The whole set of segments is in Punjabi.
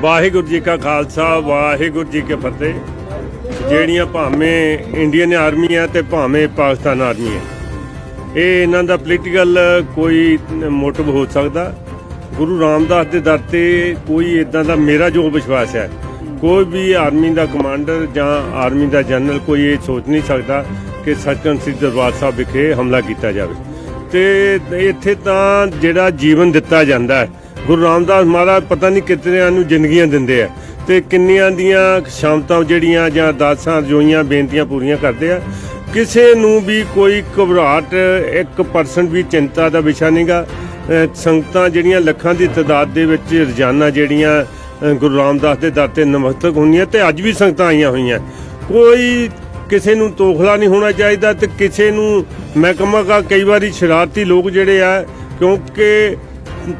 ਵਾਹਿਗੁਰੂ ਜੀ ਕਾ ਖਾਲਸਾ, ਵਾਹਿਗੁਰੂ ਜੀ ਕੀ ਫਤਿਹ। ਜਿਹੜੀਆਂ ਭਾਵੇਂ ਇੰਡੀਅਨ ਆਰਮੀ ਹੈ ਤੇ ਭਾਵੇਂ ਪਾਕਿਸਤਾਨ ਆਰਮੀ ਹੈ। ਇਹ ਇਹਨਾਂ ਦਾ ਪੋਲੀਟੀਕਲ ਕੋਈ ਮੋਟਿਵ ਹੋ ਸਕਦਾ। ਗੁਰੂ ਰਾਮਦਾਸ ਦੇ ਦਰ ਤੇ ਕੋਈ ਇਦਾਂ ਦਾ ਮੇਰਾ ਜੋ ਵਿਸ਼ਵਾਸ ਹੈ, ਕੋਈ ਵੀ ਆਰਮੀ ਦਾ ਕਮਾਂਡਰ ਜਾਂ ਆਰਮੀ ਦਾ ਜਨਰਲ ਕੋਈ ਇਹ ਸੋਚ ਨਹੀਂ ਸਕਦਾ ਕਿ ਸੱਚਖੰਡ ਸ੍ਰੀ ਦਰਬਾਰ ਸਾਹਿਬ ਵਿਖੇ ਹਮਲਾ ਕੀਤਾ ਜਾਵੇ। ਤੇ ਇੱਥੇ ਤਾਂ ਜਿਹੜਾ ਜੀਵਨ ਦਿੱਤਾ ਜਾਂਦਾ ਹੈ ਗੁਰੂ ਰਾਮਦਾਸ ਮਹਾਰਾਜ ਪਤਾ ਨਹੀਂ ਕਿਤਨਿਆਂ ਨੂੰ ਜ਼ਿੰਦਗੀਆਂ ਦਿੰਦੇ ਆ ਤੇ ਕਿੰਨੀਆਂ ਦੀਆਂ ਸ਼ਾਮਤਾਂ ਜਿਹੜੀਆਂ ਜਾਂ ਅਰਦਾਸਾਂ ਜੋਈਆਂ ਬੇਨਤੀਆਂ ਪੂਰੀਆਂ ਕਰਦੇ ਆ। ਕਿਸੇ ਨੂੰ ਵੀ ਕੋਈ ਘਬਰਾਹਟ 1% ਵੀ ਚਿੰਤਾ ਦਾ ਵਿਸ਼ਾ ਨਹੀਂਗਾ। ਸੰਗਤਾਂ ਜਿਹੜੀਆਂ ਲੱਖਾਂ ਦੀ ਤਾਦਾਦ ਦੇ ਵਿੱਚ ਰੋਜ਼ਾਨਾ ਜਿਹੜੀਆਂ ਗੁਰੂ ਰਾਮਦਾਸ ਦੇ ਦਰ ਤੇ ਨਮਸਤਕ ਹੁੰਦੀਆਂ ਤੇ ਅੱਜ ਵੀ ਸੰਗਤਾਂ ਆਈਆਂ ਹੋਈਆਂ। ਕੋਈ ਕਿਸੇ ਨੂੰ ਤੋਖਲਾ ਨਹੀਂ ਹੋਣਾ ਚਾਹੀਦਾ ਤੇ ਕਿਸੇ ਨੂੰ ਮੈਂ ਕਹਾਂਗਾ ਕਈ ਵਾਰੀ ਸ਼ਰਾਰਤੀ ਲੋਕ ਜਿਹੜੇ ਆ, ਕਿਉਂਕਿ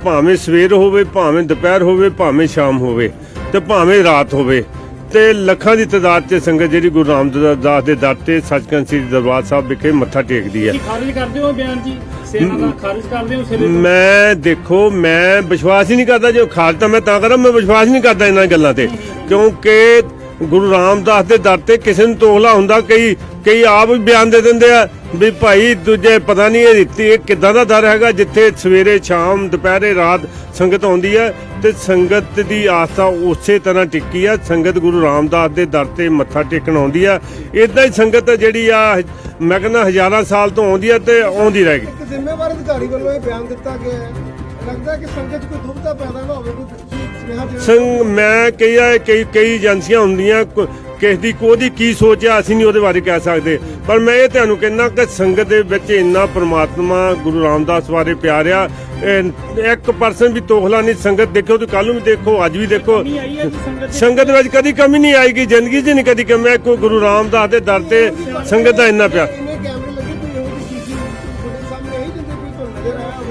ਭਾਵੇਂ ਸਵੇਰ ਹੋਵੇ ਭਾਵੇਂ ਦੁਪਹਿਰ ਹੋਵੇ ਭਾਵੇਂ ਸ਼ਾਮ ਹੋਵੇ ਤੇ ਭਾਵੇਂ ਰਾਤ ਹੋਵੇ ਤੇ ਲੱਖਾਂ ਦੀ ਤਾਦਾਦ 'ਚ ਸੰਗਤ ਜਿਹੜੀ ਗੁਰੂ ਰਾਮਦਾਸ ਦੇ ਦਰ ਤੇ ਸੱਚਖੰਡ ਸ੍ਰੀ ਦਰਬਾਰ ਸਾਹਿਬ ਵਿਖੇ ਮੱਥਾ ਟੇਕਦੀ ਹੈ। ਕੀ ਖਾਰਿਜ ਕਰਦੇ ਹੋ ਬਿਆਨ ਜੀ? ਸੇਨਾ ਦਾ ਖਾਰਿਜ ਕਰਦੇ ਹੋ ਸਿਰੇ ਤੋਂ? ਮੈਂ ਦੇਖੋ ਮੈਂ ਵਿਸ਼ਵਾਸ ਹੀ ਨਹੀਂ ਕਰਦਾ ਜੋ ਖਾਲ ਤਾਂ ਮੈਂ ਤਾਂ ਕਰਾਂ ਮੈਂ ਵਿਸ਼ਵਾਸ ਨਹੀਂ ਕਰਦਾ ਇਹਨਾਂ ਗੱਲਾਂ ਤੇ। ਕਿਉਂਕਿ ਗੁਰੂ ਰਾਮਦਾਸ ਦੇ ਦਰ ਤੇ ਕਿਸੇ ਨੂੰ ਤੋਖਲਾ ਹੁੰਦਾ ਕਈ ਕਈ ਆਪ ਵੀ ਬਿਆਨ ਦੇ ਦਿੰਦੇ ਆ ਵੀ ਭਾਈ ਦੂਜੇ ਪਤਾ ਨਹੀਂ ਇਹ ਰੀਤੀ ਇਹ ਕਿੱਦਾਂ ਦਾ ਦਰ ਹੈਗਾ ਜਿੱਥੇ ਸਵੇਰੇ ਸ਼ਾਮ ਦੁਪਹਿਰੇ ਰਾਤ ਸੰਗਤ ਆਉਂਦੀ ਹੈ ਤੇ ਸੰਗਤ ਦੀ ਆਸਥਾ ਉਸੇ ਤਰ੍ਹਾਂ ਟਿੱਕੀ ਆ, ਸੰਗਤ ਗੁਰੂ ਰਾਮਦਾਸ ਦੇ ਦਰ ਤੇ ਮੱਥਾ ਟੇਕਣ ਆਉਂਦੀ ਆ। ਇਦਾਂ ਹੀ ਸੰਗਤ ਜਿਹੜੀ ਆ, ਮੈਂ ਕਹਿੰਦਾ ਹਜ਼ਾਰਾਂ ਸਾਲ ਤੋਂ ਆਉਂਦੀ ਆ ਤੇ ਆਉਂਦੀ ਰਹਿ ਗਈ। ਜ਼ਿੰਮੇਵਾਰ ਅਧਿਕਾਰੀ ਵੱਲੋਂ ਇਹ ਬਿਆਨ ਦਿੱਤਾ ਗਿਆ ਹੈ। ਲੱਗਦਾ ਕਿ ਸੰਗਤ ਕੋਈ ਦੁਬਿਧਾ ਪੈਦਾ ਨਾ ਹੋਵੇ, ਕੋਈ ਸੰਗ ਮੈਂ ਕਈ ਕਈ ਕਈ ਏਜੰਸੀਆਂ ਹੁੰਦੀਆਂ ਕਿਸ ਦੀ ਕੋਦੀ ਕੀ ਸੋਚ ਆ ਅਸੀਂ ਨਹੀਂ ਉਹਦੇ ਬਾਰੇ ਕਹਿ ਸਕਦੇ। ਪਰ ਮੈਂ ਇਹ ਤੁਹਾਨੂੰ ਕਹਿੰਦਾ ਕਿ ਸੰਗਤ ਦੇ ਵਿੱਚ ਇੰਨਾ ਪ੍ਰਮਾਤਮਾ ਗੁਰੂ ਰਾਮਦਾਸ ਬਾਰੇ ਪਿਆਰ ਆ 1% ਵੀ ਤੋਖਲਾ ਨਹੀਂ ਸੰਗਤ ਦੇਖੋ ਤੇ ਕੱਲ ਨੂੰ ਵੀ ਦੇਖੋ ਅੱਜ ਵੀ ਦੇਖੋ। ਸੰਗਤ ਵਿੱਚ ਕਦੀ ਕਮੀ ਨਹੀਂ ਆਏਗੀ ਜ਼ਿੰਦਗੀ 'ਚ ਨਹੀਂ ਕਦੀ ਕਮੀ। ਕੋਈ ਗੁਰੂ ਰਾਮਦਾਸ ਦੇ ਦਰ ਤੇ ਸੰਗਤ ਦਾ ਇੰਨਾ ਪਿਆਰ।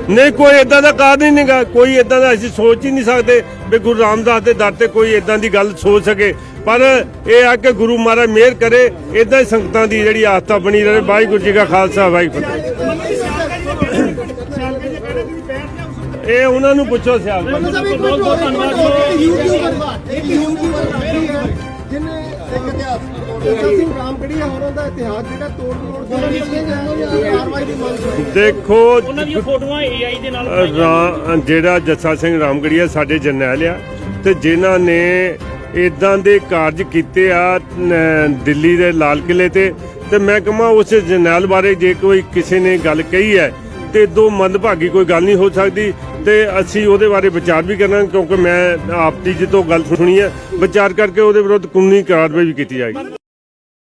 ਨਹੀਂ ਕੋਈ ਇਦਾਂ ਦਾ ਕਾਰਨ ਹੀ ਨਹੀਂਗਾ। ਕੋਈ ਇਦਾਂ ਦਾ ਅਸੀਂ ਸੋਚ ਹੀ ਨਹੀਂ ਸਕਦੇ ਵੀ ਗੁਰੂ ਰਾਮਦਾਸ ਦੇ ਦਰ ਤੇ ਕੋਈ ਇਦਾਂ ਦੀ ਗੱਲ ਸੋਚ ਸਕੇ। ਪਰ ਇਹ ਆ ਕਿ ਗੁਰੂ ਮਹਾਰਾਜ ਮਿਹਰ ਕਰੇ ਇਦਾਂ ਹੀ ਸੰਗਤਾਂ ਦੀ ਜਿਹੜੀ ਆਸਥਾ ਬਣੀ ਰਹੇ। ਵਾਹਿਗੁਰੂ ਜੀ ਕਾ ਖਾਲਸਾ ਵਾਹਿਗੁਰੂ। ਇਹ ਉਹਨਾਂ ਨੂੰ ਪੁੱਛੋ ਸਿਆਲ। ਬਹੁਤ ਬਹੁਤ ਬਹੁਤ ਧੰਨਵਾਦ ਰਾਮਗੜੀਆ ਹੋਰਾਂ ਦਾ ਇਤਿਹਾਸ ਜਿਹੜਾ ਤੋੜ ਮਰੋੜ ਕੇ ਕਾਰਵਾਈ ਦੀ ਮੰਗ ਕੀਤੀ ਦੇਖੋ ਉਹਨਾਂ ਦੀਆਂ ਫੋਟੋਆਂ AI ਦੇ ਨਾਲ ਅ, ਬਣਾਈਆਂ ਰਾ- ਜਿਹੜਾ ਜੱਸਾ ਸਿੰਘ ਰਾਮਗੜੀਆ ਸਾਡੇ ਜਰਨੈਲ ਆ ਤੇ ਜਿਨ੍ਹਾਂ ਨੇ ਇਦਾਂ ਦੇ ਕਾਰਜ ਕੀਤੇ ਆ ਨ- ਦਿੱਲੀ ਦੇ ਲਾਲ ਕਿਲੇ ਤੇ ਤੇ ਮੈਂ ਕਹਾਂ ਉਸ ਜਰਨੈਲ ਬਾਰੇ ਜੇ ਕੋਈ ਕਿਸੇ ਨੇ ਗੱਲ ਕਹੀ ਹੈ ਤੇ ਦੋ ਮੰਦਭਾਗੀ ਕੋਈ ਗੱਲ ਨਹੀਂ ਹੋ ਸਕਦੀ ਤੇ ਅਸੀਂ ਉਹਦੇ ਬਾਰੇ ਵਿਚਾਰ ਵੀ ਕਰਨਾ ਕਿਉਂਕਿ ਮੈਂ ਆਪ ਦੀ ਜਦੋਂ ਗੱਲ ਸੁਣੀ ਹੈ ਵਿਚਾਰ ਕਰਕੇ ਉਹਦੇ ਵਿਰੁੱਧ ਕਾਨੂੰਨੀ ਕਾਰਵਾਈ ਵੀ ਕੀਤੀ ਜਾਏਗੀ।